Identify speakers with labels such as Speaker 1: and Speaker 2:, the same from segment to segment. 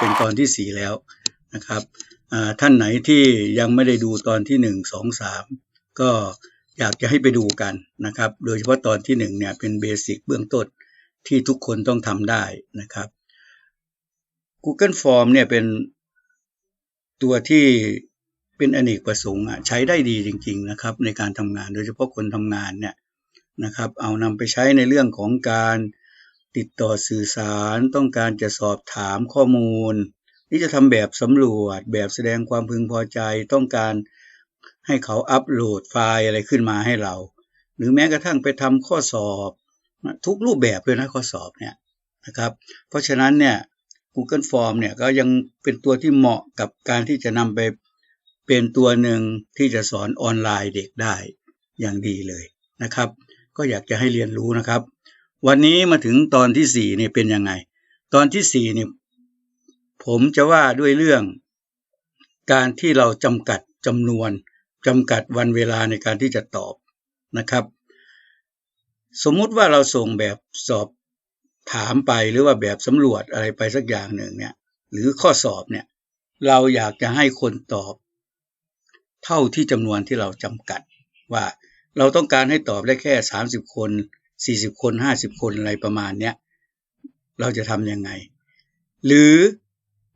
Speaker 1: เป็นตอนที่สี่แล้วนะครับท่านไหนที่ยังไม่ได้ดูตอนที่หนึ่งสองสามก็อยากจะให้ไปดูกันนะครับ โดยเฉพาะตอนที่หนึ่งเนี่ยเป็นเบสิกเบื้องต้นที่ทุกคนต้องทำได้นะครับ Google Form เนี่ยเป็นตัวที่เป็นอเนกประสงค์ใช้ได้ดีจริง ๆนะครับ ในการทำงานโดยเฉพาะคนทำงานเนี่ยนะครับ เอานำไปใช้ในเรื่องของการ ติดต่อสื่อสารต้องการจะสอบถามข้อมูล นี่จะทำแบบสำรวจแบบแสดงความพึงพอใจ ต้องการให้เขาอัปโหลดไฟล์อะไรขึ้นมาให้เรา หรือแม้กระทั่งไปทำข้อสอบทุกรูปแบบเลยนะข้อสอบเนี่ยนะครับเพราะฉะนั้นเนี่ย Google Form เนี่ยก็ยังเป็นตัวที่เหมาะกับการที่จะนำไปเป็นตัวหนึ่งที่จะสอนออนไลน์เด็กได้อย่างดีเลยนะครับ ก็อยากจะให้เรียนรู้นะครับ วันนี้มาถึงตอนที่สี่เนี่ยเป็นยังไง ตอนที่สี่เนี่ยผมจะว่าด้วยเรื่อง การที่เราจำกัดจำนวนจำกัดวันเวลาในการที่จะตอบนะครับ สมมุติว่าเราส่งแบบสอบถามไปหรือว่าแบบสำรวจอะไรไปสักอย่างหนึ่งเนี่ย หรือข้อสอบเนี่ย เราอยากจะให้คนตอบ เท่าที่จำนวนที่เราจำกัดว่าเราต้องการให้ตอบได้แค่ 30 คน 40 คน50 คนอะไรประมาณเนี้ยเราจะทำยังไง หรือ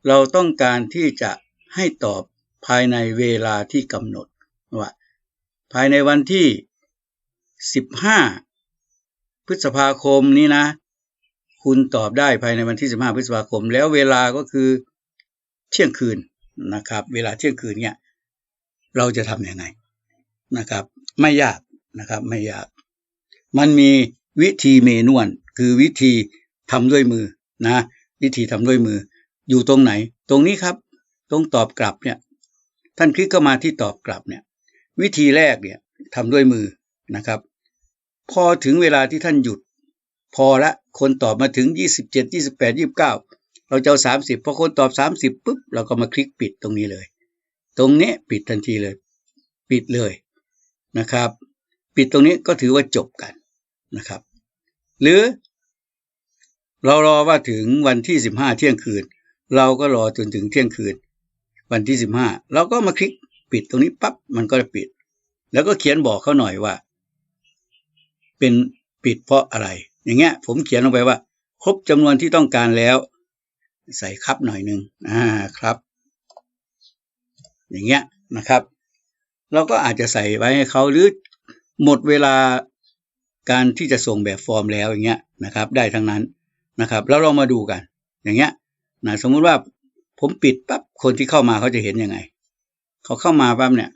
Speaker 1: เราต้องการที่จะให้ตอบภายในเวลาที่กำหนดว่าภายในวันที่ 15 พฤษภาคมนี้นะ คุณตอบได้ภายในวันที่ 15 พฤษภาคม แล้วเวลาก็คือเที่ยงคืนนะครับ เวลาเที่ยงคืนเนี่ยเราจะทำยังไงนะครับ ไม่ยากนะครับ ไม่ยาก มันมีวิธีเมนวน คือวิธีทำด้วยมือนะ วิธีทำด้วยมือ อยู่ตรงไหน ตรงนี้ครับตรงตอบกลับเนี่ยท่านคลิกเข้ามาที่ตอบกลับเนี่ย วิธีแรกเนี่ยทำด้วยมือนะครับ พอถึงเวลาที่ท่านหยุด พอละคนตอบมาถึง 27 28 29 เราจะเอา30 พอคนตอบ 30ปุ๊บเราก็มาคลิกปิดตรงนี้เลย ตรงนี้ปิดทันทีเลย ปิดเลยนะครับ ปิดตรงนี้ก็ถือว่าจบกัน นะครับ หรือ เรารอว่าถึงวันที่15เที่ยงคืน เราก็รอจนถึงเที่ยงคืน วันที่15เราก็มาคลิกปิดตรงนี้ปั๊บมันก็จะปิด แล้วก็เขียนบอกเขาหน่อยว่า เป็นปิดเพราะอะไร อย่างเงี้ย ผมเขียนลงไปว่า ครบจำนวนที่ต้องการแล้ว ใส่ครับหน่อยหนึ่งอ่าครับ อย่างเงี้ยนะครับ เราก็อาจจะใส่ไว้ให้เขาหรือหมดเวลา การที่จะส่งแบบฟอร์มแล้วอย่างเงี้ยนะครับ ได้ทั้งนั้นนะครับ แล้วเรามาดูกัน อย่างเงี้ยนะสมมุติว่าผมปิดปั๊บคนที่เข้ามาเขาจะเห็นยังไง เขาเข้ามาปั๊บเนี่ย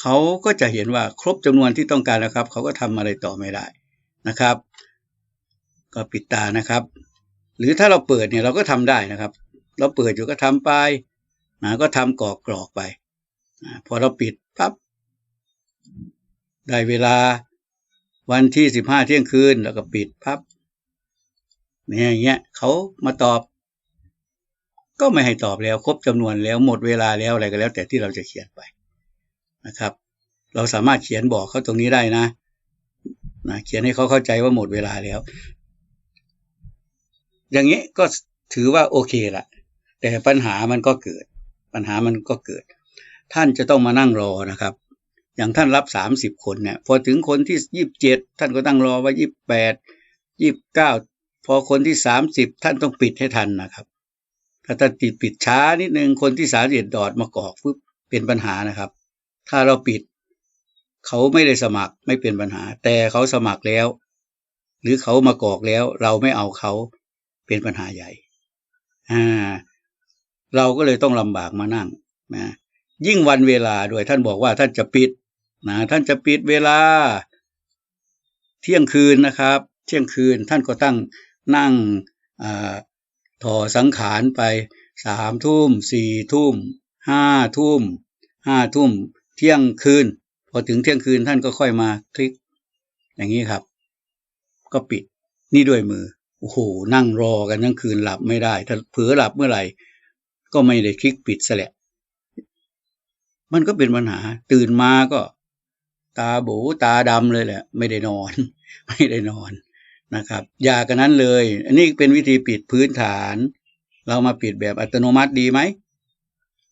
Speaker 1: เขาก็จะเห็นว่าครบจำนวนที่ต้องการแล้วครับ เขาก็ทำอะไรต่อไม่ได้นะครับ ก็ปิดตานะครับ หรือถ้าเราเปิดเนี่ยเราก็ทำได้นะครับ เราเปิดอยู่ก็ทำไปนะก็ทำกรอกกรอกไปพอเราปิดปั๊บได้เวลา วันที่สิบห้าเที่ยงคืนแล้วก็ปิดปั๊บเนี่ยอย่างเงี้ยเขามาตอบ ก็ไม่ให้ตอบแล้ว ครบจำนวนแล้วหมดเวลาแล้วอะไรก็แล้ว แต่ที่เราจะเขียนไปนะครับ เราสามารถเขียนบอกเขาตรงนี้ได้นะนะเขียนให้เขาเข้าใจว่าหมดเวลาแล้ว อย่างนี้ก็ถือว่าโอเคละแต่ปัญหามันก็เกิด ปัญหามันก็เกิด ท่านจะต้องมานั่งรอนะครับ อย่างท่านรับสามสิบคนเนี่ย พอถึงคนที่ยี่บเจ็ดท่านก็ตั้งรอว่ายี่บแปดยี่บเก้าพอคนที่สามสิบท่านต้องปิดให้ทันนะครับ ถ้าท่านติดปิดช้านิดนึงคนที่สาเหตุดอดมากอกปุ๊บเป็นปัญหานะครับ ถ้าเราปิด เขาไม่ได้สมัครไม่เป็นปัญหา แต่เขาสมัครแล้ว หรือเขามากอกแล้ว เราไม่เอาเขาเป็นปัญหาใหญ่อ่าเราก็เลยต้องลำบากมานั่งนะยิ่งวันเวลาด้วยท่านบอกว่าท่านจะปิด นะท่านจะปิดเวลา เที่ยงคืนนะครับ เที่ยงคืนท่านก็ตั้งนั่งถอสังขารไปสามทุ่มสี่ทุ่มห้าทุ่มห้าทุ่ม เที่ยงคืน พอถึงเที่ยงคืนท่านก็ค่อยมาคลิก อย่างนี้ครับ ก็ปิดนี่ด้วยมือโอ้โหนั่งรอกันทั้งคืนหลับไม่ได้ ถ้าเผลอหลับเมื่อไหร่ ก็ไม่ได้คลิกปิดซะแหละมันก็เป็นปัญหา ตื่นมาก็ ตาโบตาดำเลยแหละ ไม่ได้นอน ไม่ได้นอนนะครับอย่ากันนั้นเลย อันนี้เป็นวิธีปิดพื้นฐาน เรามาปิดแบบอัตโนมัติดีไหม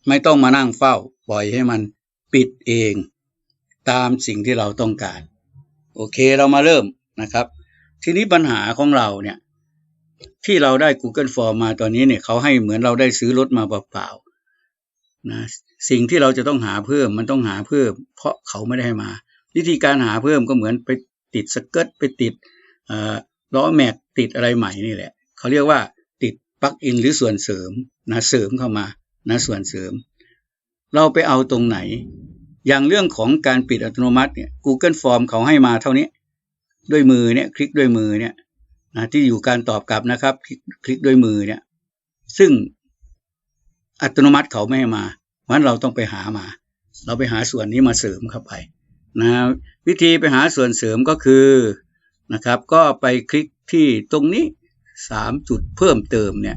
Speaker 1: ไม่ต้องมานั่งเฝ้า ปล่อยให้มันปิดเอง ตามสิ่งที่เราต้องการ โอเคเรามาเริ่มนะครับ ทีนี้ปัญหาของเราเนี่ย ที่เราได้ Google Form มาตอนนี้เนี่ยเขาให้เหมือนเราได้ซื้อรถมาเปล่าๆนะสิ่งที่เราจะต้องหาเพิ่มมันต้องหาเพิ่ม เพราะเขาไม่ได้ให้มา วิธีการหาเพิ่มก็เหมือนไปติดสเกิร์ตไปติดล้อแม็กติดอะไรใหม่นี่แหละเขาเรียกว่าติดปลั๊กอินหรือส่วนเสริมนะเสริมเข้ามานะส่วนเสริม เราไปเอาตรงไหน อย่างเรื่องของการปิดอัตโนมัติเนี่ย Google Form เขาให้มาเท่านี้ ด้วยมือเนี่ยคลิกด้วยมือเนี่ยนะที่อยู่การตอบกลับนะครับ คลิกด้วยมือเนี่ย ซึ่งอัตโนมัติเขาไม่ให้มาเพราะเราต้องไปหามา เราไปหาส่วนนี้มาเสริมเข้าไป นะวิธีไปหาส่วนเสริมก็คือนะครับ ก็ไปคลิกที่ตรงนี้สามจุดเพิ่มเติมเนี่ย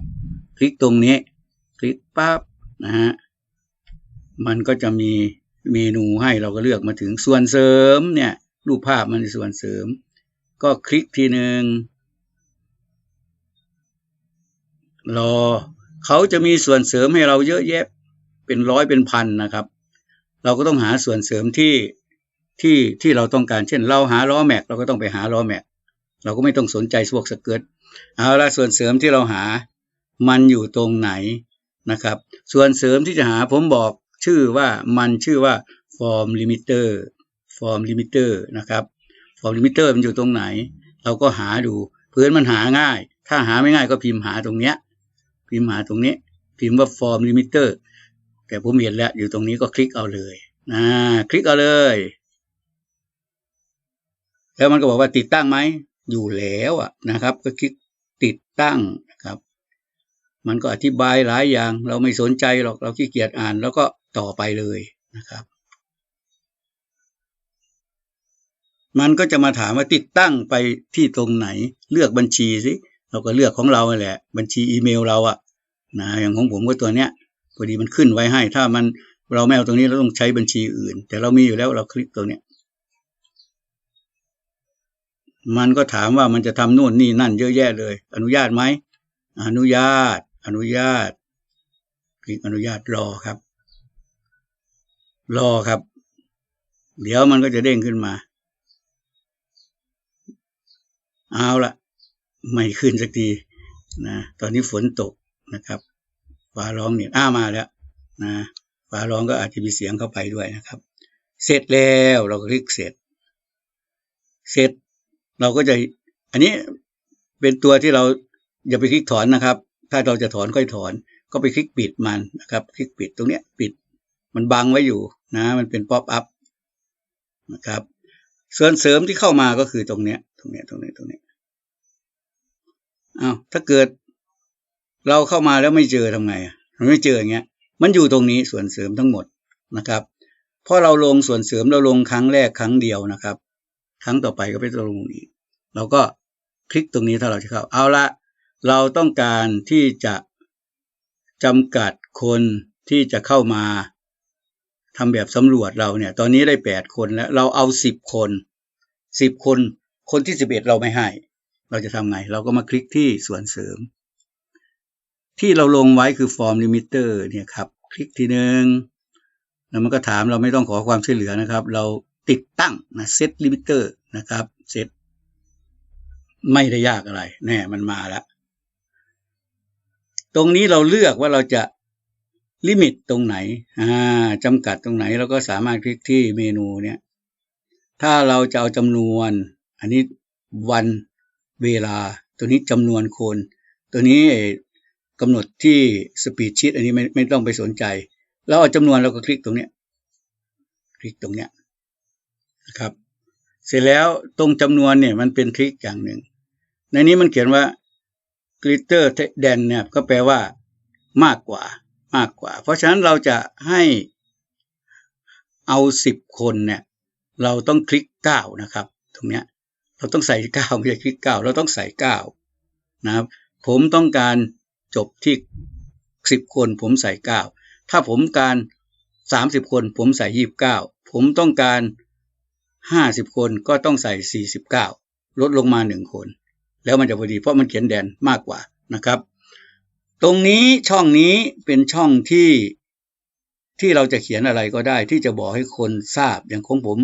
Speaker 1: คลิกตรงนี้ คลิกปั๊บนะฮะมันก็จะมีเมนูให้เราก็เลือกมาถึงส่วนเสริมเนี่ยรูปภาพมันส่วนเสริม ก็คลิกทีหนึ่งรอเขาจะมีส่วนเสริมให้เราเยอะแยะเป็นร้อยเป็นพันนะครับ เราก็ต้องหาส่วนเสริมที่ ที่ที่เราต้องการเช่น เราหาล้อแม็กเราก็ต้องไปหาล้อแม็กเราก็ไม่ต้องสนใจพวกสเกิร์ตเอาละส่วนเสริมที่เราหามันอยู่ตรงไหนนะครับ ส่วนเสริมที่จะหาผมบอกชื่อว่ามันชื่อว่า form limiter form limiter นะครับ form limiter มันอยู่ตรงไหน เราก็หาดูเพื่อนมันหาง่าย ถ้าหาไม่ง่ายก็พิมพ์หาตรงเนี้ยพิมพ์หาตรงนี้ พิมพ์ว่า form limiter แต่ผมเห็นแล้วอยู่ตรงนี้ก็คลิกเอาเลยนะคลิกเอาเลย แล้วมันก็บอกว่าติดตั้งไหมอยู่แล้วอะนะครับ ก็คลิกติดตั้งนะครับ มันก็อธิบายหลายอย่าง เราไม่สนใจหรอกเราขี้เกียจอ่าน แล้วก็ต่อไปเลยนะครับ มันก็จะมาถามว่าติดตั้งไปที่ตรงไหน เลือกบัญชีสิเราก็เลือกของเราแหละ บัญชีอีเมลเราอะนะอย่างของผมก็ตัวเนี้ยพอดีมันขึ้นไว้ให้ ถ้ามันเราไม่เอาตรงนี้เราต้องใช้บัญชีอื่น แต่เรามีอยู่แล้วเราคลิกตรงเนี้ย มันก็ถามว่ามันจะทำนู่นนี่นั่นเยอะแยะเลย อนุญาตไหม อนุญาต อนุญาตคลิกอนุญาตรอครับ รอครับ เดี๋ยวมันก็จะเด้งขึ้นมา เอาละไม่ขึ้นสักทีนะตอนนี้ฝนตกนะครับฟ้าร้องเนี่ยอ้ามาแล้วนะฟ้าร้องก็อาจจะมีเสียงเข้าไปด้วยนะครับ เสร็จแล้วเราก็คลิกเสร็จ เสร็จ เราก็จะ อันนี้เป็นตัวที่เราอย่าไปคลิกถอนนะครับ ถ้าเราจะถอนค่อยถอน ก็ไปคลิกปิดมันนะครับ คลิกปิดตรงเนี้ยปิด มันบังไว้อยู่นะ มันเป็นป๊อปอัพนะครับ ส่วนเสริมที่เข้ามาก็คือตรงเนี้ย ตรงเนี้ย ตรงนี้ตรงนี้อ้าวถ้าเกิดเราเข้ามาแล้วไม่เจอทำไงมันไม่เจออย่างเงี้ย มันอยู่ตรงนี้ส่วนเสริมทั้งหมดนะครับพอเราลงส่วนเสริมเราลงครั้งแรกครั้งเดียวนะครับ ครั้งต่อไปก็ไปตรงอีกเราก็คลิกตรงนี้ถ้าเราจะเข้า เอาละเราต้องการที่จะจำกัดคนที่จะเข้ามาทำแบบสำรวจเราเนี่ย ตอนนี้ได้แปดคนแล้ว เราเอาสิบคนสิบคนคนที่สิบเอ็ดเราไม่ให้ เราจะทำไง เราก็มาคลิกที่ส่วนเสริม ที่เราลงไว้คือ form limiter เนี่ยครับ คลิกทีหนึ่งแล้วมันก็ถามเราไม่ต้องขอความช่วยเหลือนะครับ เรา ติดตั้งนะเซตลิมิเตอร์นะครับเซตไม่ได้ยากอะไรแน่มันมาแล้ว ตรงนี้เราเลือกว่าเราจะลิมิตตรงไหนอ่าจำกัดตรงไหนเราก็สามารถคลิกที่เมนูเนี่ย ถ้าเราจะเอาจำนวน อันนี้วันเวลา ตัวนี้จำนวนคน ตัวนี้กำหนดที่สปีดชีตอันนี้ไม่ไม่ต้องไปสนใจแล้วเอาจำนวนเราก็คลิกตรงเนี้ย คลิกตรงเนี้ย นะครับ เสร็จแล้วตรงจำนวนเนี่ยมันเป็นทริคอย่างหนึ่ง ในนี้มันเขียนว่า glitter den เนี่ยก็แปลว่ามากกว่ามากกว่า เพราะฉะนั้นเราจะให้เอาสิบคนเนี่ยเราต้องคลิกเก้านะครับ ตรงเนี้ยเราต้องใส่เก้าไม่ใช่คลิกเก้าเราต้องใส่เก้านะครับ ผมต้องการจบที่สิบคนผมใส่เก้าถ้าผมการสามสิบคนผมใส่ยี่บเก้าผมต้องการ ห้าสิบคนก็ต้องใส่สี่สิบเก้าลดลงมาหนึ่งคน แล้วมันจะพอดีเพราะมันเขียนแดนมากกว่านะครับ ตรงนี้ช่องนี้เป็นช่องที่ที่เราจะเขียนอะไรก็ได้ ที่จะบอกให้คนทราบอย่างของผม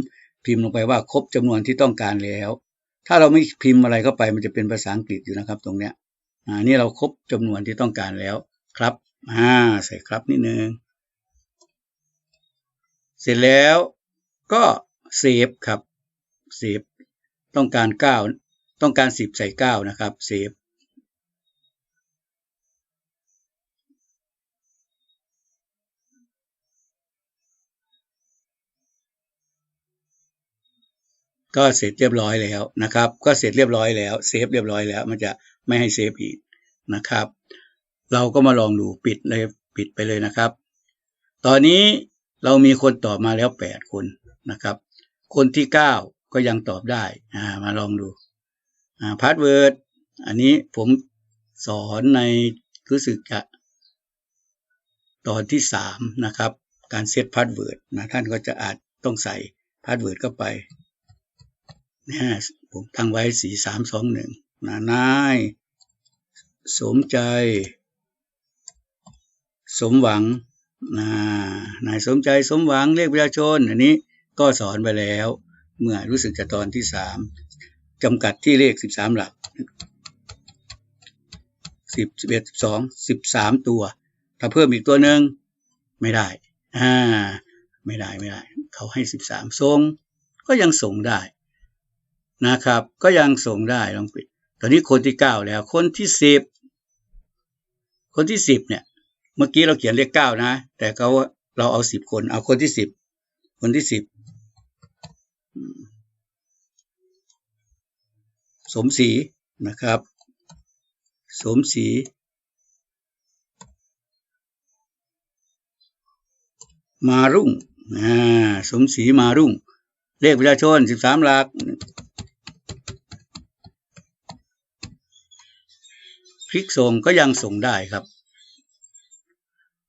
Speaker 1: พิมพ์ลงไปว่าครบจำนวนที่ต้องการแล้ว ถ้าเราไม่พิมพ์อะไรเข้าไปมันจะเป็นภาษาอังกฤษอยู่นะครับ ตรงเนี้ยอ่านี่เราครบจำนวนที่ต้องการแล้วครับอ่าใส่ครับนิดนึงเสร็จแล้วก็ เซฟครับเซฟต้องการเก้าต้องการสิบใส่เก้านะครับเซฟก็เสร็จเรียบร้อยแล้วนะครับ ก็เสร็จเรียบร้อยแล้วเซฟเรียบร้อยแล้ว มันจะไม่ให้เซฟอีกนะครับ เราก็มาลองดูปิดเลยปิดไปเลยนะครับ ตอนนี้เรามีคนตอบมาแล้วแปดคนนะครับ คนที่เก้าก็ยังตอบได้อ่ามาลองดูอ่าพาสเวิร์ดอันนี้ผมสอนในรู้สึกจะตอนที่สามนะครับ การเซตพาสเวิร์ดนะท่านก็จะอาจต้องใส่พาสเวิร์ดเข้าไปนะผมตั้งไว้สี่สามสองหนึ่งนะนายสมใจ สมหวังนะนายสมใจสมหวังเลขประชาชน อันนี้ ก็สอนไปแล้ว เมื่อรู้สึกจะตอนที่สามจำกัดที่เลขสิบสามหลักสิบสิบเอ็ดสิบสองสิบสามตัว ถ้าเพิ่มอีกตัวหนึ่งไม่ได้อ่าไม่ได้ไม่ได้ เขาให้สิบสามส่งก็ยังส่งได้นะครับ ก็ยังส่งได้ลองปิด ตอนนี้คนที่เก้าแล้ว คนที่สิบคนที่สิบเนี่ย เมื่อกี้เราเขียนเลขเก้านะ แต่เขาเราเอาสิบคน เอาคนที่สิบคนที่สิบ สมศรีนะครับ สมศรีมารุ่งอ่าสมศรีมารุ่ง เลขประชาชนสิบสามหลักคลิกส่งก็ยังส่งได้ครับ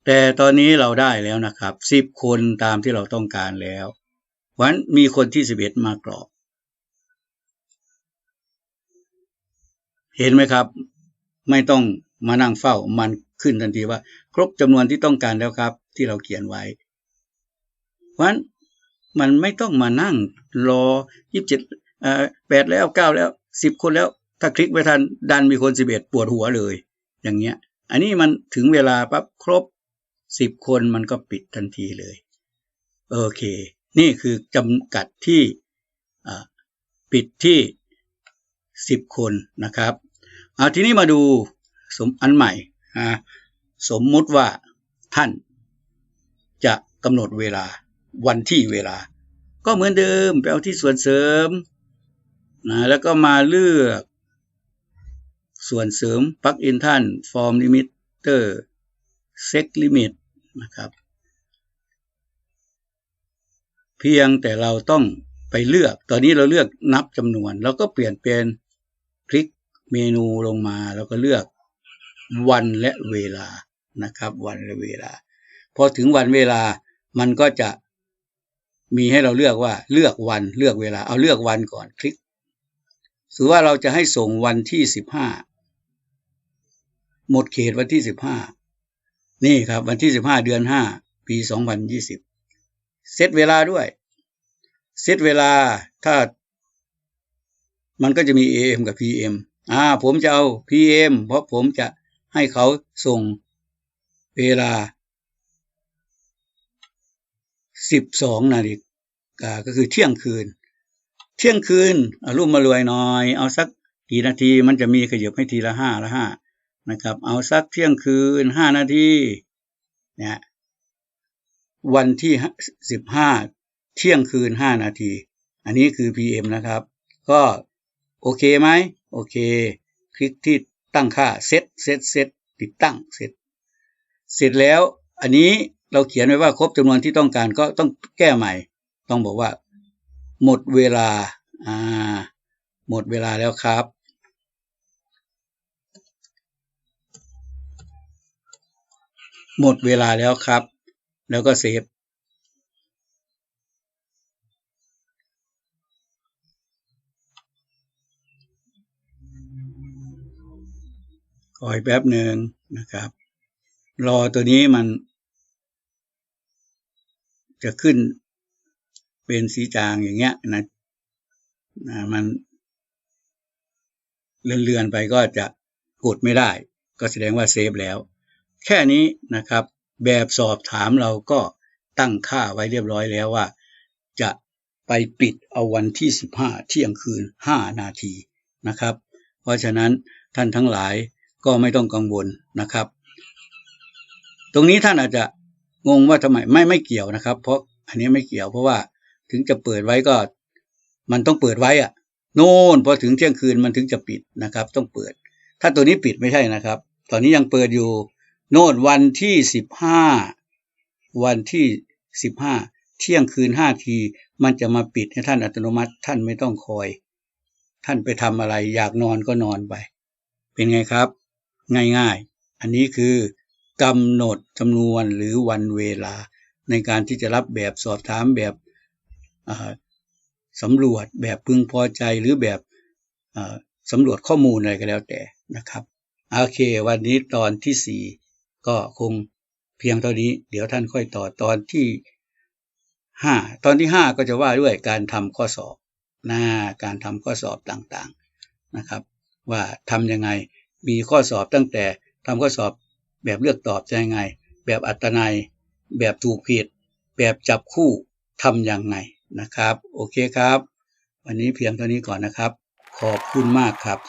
Speaker 1: แต่ตอนนี้เราได้แล้วนะครับสิบคนตามที่เราต้องการแล้ว วันมีคนที่สิบเอ็ดมากรอบ เห็นไหมครับ ไม่ต้องมานั่งเฝ้ามันขึ้นทันทีว่า ครบจำนวนที่ต้องการแล้วครับ ที่เราเขียนไว้วันมันไม่ต้องมานั่งรอยี่สิบเจ็ดแปดแล้วเก้าแล้วสิบคนแล้ว ถ้าคลิกไปทันดันมีคนสิบเอ็ดปวดหัวเลย อย่างเงี้ย อันนี้มันถึงเวลาปั๊บครบสิบคนมันก็ปิดทันทีเลย โอเค นี่คือจำกัดที่ปิดที่สิบคนนะครับเอาทีนี้มาดูสมอันใหม่สมมุติว่าท่านจะกำหนดเวลาวันที่เวลา ก็เหมือนเดิมไปเอาที่ส่วนเสริมนะแล้วก็มาเลือกส่วนเสริมปักอินท่านฟอร์มลิมิเตอร์เซ็กลิมิตนะครับ เพียงแต่เราต้องไปเลือก ตอนนี้เราเลือกนับจำนวน แล้วก็เปลี่ยนเป็นคลิกเมนูลงมา แล้วก็เลือกวันและเวลานะครับ วันและเวลา พอถึงวันเวลามันก็จะมีให้เราเลือกว่าเลือกวันเลือกเวลา เอาเลือกวันก่อนคลิกถือว่าเราจะให้ส่งวันที่สิบห้าหมดเขตวันที่สิบห้านี่ครับ วันที่สิบห้าเดือนห้าปีสองพันยี่สิบ เซตเวลาด้วย เซตเวลาถ้า มันก็จะมี AM กับ PM อ่า ผมจะเอา PM เพราะผมจะให้เขาส่งเวลาสิบสองนาฬิกาก็คือเที่ยงคืน เที่ยงคืนอารมณ์มารวยหน่อย เอาสักกี่นาทีมันจะมีขยับให้ทีละห้าละห้านะครับ เอาสักเที่ยงคืนห้านาทีเนี่ย วันที่สิบห้าเที่ยงคืนห้านาที อันนี้คือ PM นะครับ ก็โอเคไหมโอเค คลิกที่ตั้งค่าเซตเซตเซตติดตั้งเสร็จ เสร็จแล้วอันนี้เราเขียนไว้ว่าครบจำนวนที่ต้องการก็ต้องแก้ใหม่ ต้องบอกว่า หมดเวลาอ่าหมดเวลาแล้วครับ หมดเวลาแล้วครับ แล้วก็เซฟคอยแป๊บหนึ่งนะครับ รอตัวนี้มัน จะขึ้นเป็นสีจางอย่างเงี้ยนะนะมันเลื่อนๆไปก็จะกดไม่ได้ ก็แสดงว่าเซฟแล้ว แค่นี้นะครับ แบบสอบถามเราก็ตั้งค่าไว้เรียบร้อยแล้วว่า จะไปปิดเอาวันที่ 15 เที่ยงคืน 5 นาทีนะครับ เพราะฉะนั้นท่านทั้งหลายก็ไม่ต้องกังวลนะครับ ตรงนี้ท่านอาจจะงงว่าทำไมไม่ไม่เกี่ยวนะครับ เพราะอันนี้ไม่เกี่ยวเพราะว่าถึงจะเปิดไว้ก็ มันต้องเปิดไว้อะโน่นพอถึงเที่ยงคืนมันถึงจะปิดนะครับ ต้องเปิด ถ้าตัวนี้ปิดไม่ใช่นะครับ ตอนนี้ยังเปิดอยู่ โน่นวันที่สิบห้าวันที่สิบห้าเที่ยงคืนห้าที มันจะมาปิดให้ท่านอัตโนมัติ ท่านไม่ต้องคอย ท่านไปทำอะไร อยากนอนก็นอนไป เป็นไงครับ ง่ายๆ อันนี้คือกำหนดจำนวนหรือวันเวลา ในการที่จะรับแบบสอบถามแบบสำรวจแบบพึงพอใจหรือแบบสำรวจข้อมูลอะไรก็แล้วแต่นะครับ โอเค วันนี้ตอนที่สี่ ก็คงเพียงเท่านี้ เดี๋ยวท่านค่อยต่อตอนที่ห้าตอนที่ห้าก็จะว่าด้วยการทำข้อสอบหน้าการทำข้อสอบต่างๆนะครับ ว่าทำยังไงมีข้อสอบตั้งแต่ทำข้อสอบแบบเลือกตอบจะยังไง แบบอัตนัยแบบถูกผิด แบบจับคู่ทำยังไงนะครับ โอเคครับ วันนี้เพียงเท่านี้ก่อนนะครับ ขอบคุณมากครับ